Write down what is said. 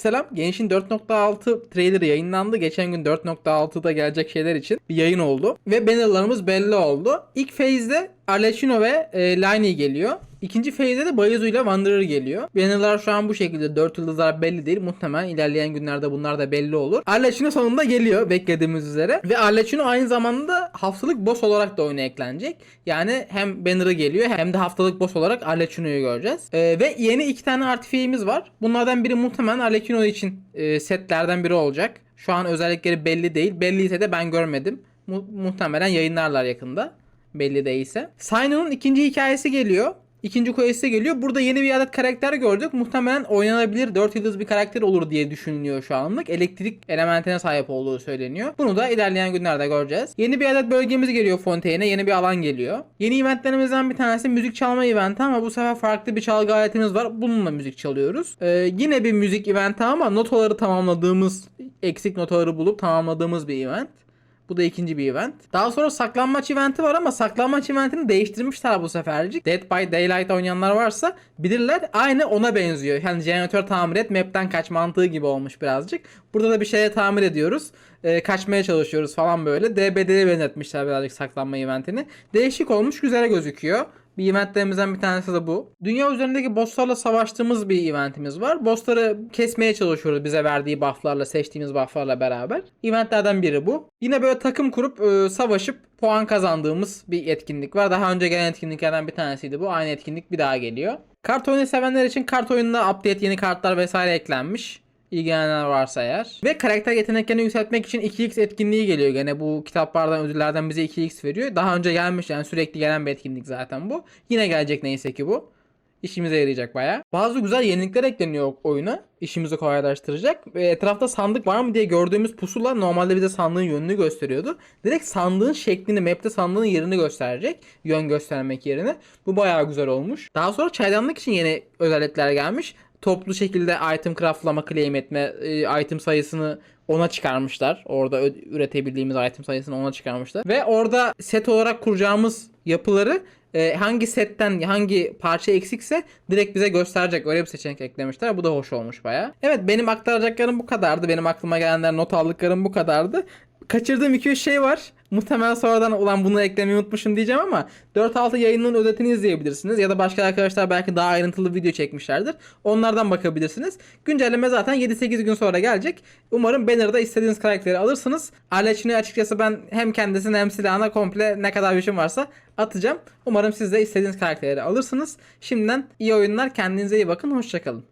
Selam. Genç'in 4.6 trailerı yayınlandı. Geçen gün 4.6'da gelecek şeyler için bir yayın oldu. Ve bannerlarımız belli oldu. İlk phase'de Arlecchino ve e, Liney geliyor. İkinci phase'de de Bayizu ile Wanderer geliyor. Bannerlar şu an bu şekilde. 4 yıldızlar belli değil. Muhtemelen ilerleyen günlerde bunlar da belli olur. Arlecchino sonunda geliyor beklediğimiz üzere. Ve Arlecchino aynı zamanda haftalık boss olarak da oyuna eklenecek. Yani hem Banner'ı geliyor hem de haftalık boss olarak Arlecchino'yu göreceğiz. E, ve yeni iki tane artifiyemiz var. Bunlardan biri muhtemelen Arlecchino için e, setlerden biri olacak. Şu an özellikleri belli değil. Belliyse de ben görmedim. Mu- muhtemelen yayınlarlar yakında. Belli değilse. Sino'nun ikinci hikayesi geliyor. İkinci quest'e geliyor. Burada yeni bir adet karakter gördük. Muhtemelen oynanabilir 4 yıldız bir karakter olur diye düşünülüyor şu anlık. Elektrik elementine sahip olduğu söyleniyor. Bunu da ilerleyen günlerde göreceğiz. Yeni bir adet bölgemiz geliyor Fontaine'e. Yeni bir alan geliyor. Yeni eventlerimizden bir tanesi müzik çalma eventi ama bu sefer farklı bir çalgı aletimiz var. Bununla müzik çalıyoruz. Ee, yine bir müzik eventi ama notaları tamamladığımız, eksik notaları bulup tamamladığımız bir event. Bu da ikinci bir event. Daha sonra saklanmaç eventi var ama saklanmaç eventini değiştirmişler bu sefercik. Dead by Daylight oynayanlar varsa bilirler. Aynı ona benziyor. Yani jeneratör tamir et map'ten kaç mantığı gibi olmuş birazcık. Burada da bir şeye tamir ediyoruz. Ee, kaçmaya çalışıyoruz falan böyle. DBD'ye benzetmişler birazcık saklanma eventini. Değişik olmuş güzel gözüküyor. Bir eventlerimizden bir tanesi de bu. Dünya üzerindeki bosslarla savaştığımız bir eventimiz var. Bossları kesmeye çalışıyoruz bize verdiği bufflarla, seçtiğimiz bufflarla beraber. Eventlerden biri bu. Yine böyle takım kurup e, savaşıp puan kazandığımız bir etkinlik var. Daha önce gelen etkinliklerden bir tanesiydi bu. Aynı etkinlik bir daha geliyor. Kart oyunu sevenler için kart oyununa update, yeni kartlar vesaire eklenmiş. İlgilenenler varsa eğer. Ve karakter yeteneklerini yükseltmek için 2x etkinliği geliyor gene. Bu kitaplardan ödüllerden bize 2x veriyor. Daha önce gelmiş yani sürekli gelen bir etkinlik zaten bu. Yine gelecek neyse ki bu. İşimize yarayacak baya. Bazı güzel yenilikler ekleniyor oyuna. İşimizi kolaylaştıracak. Ve etrafta sandık var mı diye gördüğümüz pusula normalde bize sandığın yönünü gösteriyordu. Direkt sandığın şeklini, map'te sandığın yerini gösterecek. Yön göstermek yerine. Bu bayağı güzel olmuş. Daha sonra çaydanlık için yeni özellikler gelmiş. Toplu şekilde item craftlama, claim etme, e, item sayısını ona çıkarmışlar. Orada üretebildiğimiz item sayısını ona çıkarmışlar. Ve orada set olarak kuracağımız yapıları e, hangi setten hangi parça eksikse direkt bize gösterecek. Öyle bir seçenek eklemişler. Bu da hoş olmuş baya. Evet benim aktaracaklarım bu kadardı. Benim aklıma gelenler not aldıklarım bu kadardı. Kaçırdığım 2-3 şey var. Muhtemelen sonradan ulan bunu eklemeyi unutmuşum diyeceğim ama 4-6 yayının özetini izleyebilirsiniz. Ya da başka arkadaşlar belki daha ayrıntılı video çekmişlerdir. Onlardan bakabilirsiniz. Güncelleme zaten 7-8 gün sonra gelecek. Umarım banner'da istediğiniz karakteri alırsınız. Arlecchino'yu açıkçası ben hem kendisine hem silahına komple ne kadar gücüm varsa atacağım. Umarım siz de istediğiniz karakterleri alırsınız. Şimdiden iyi oyunlar. Kendinize iyi bakın. Hoşçakalın.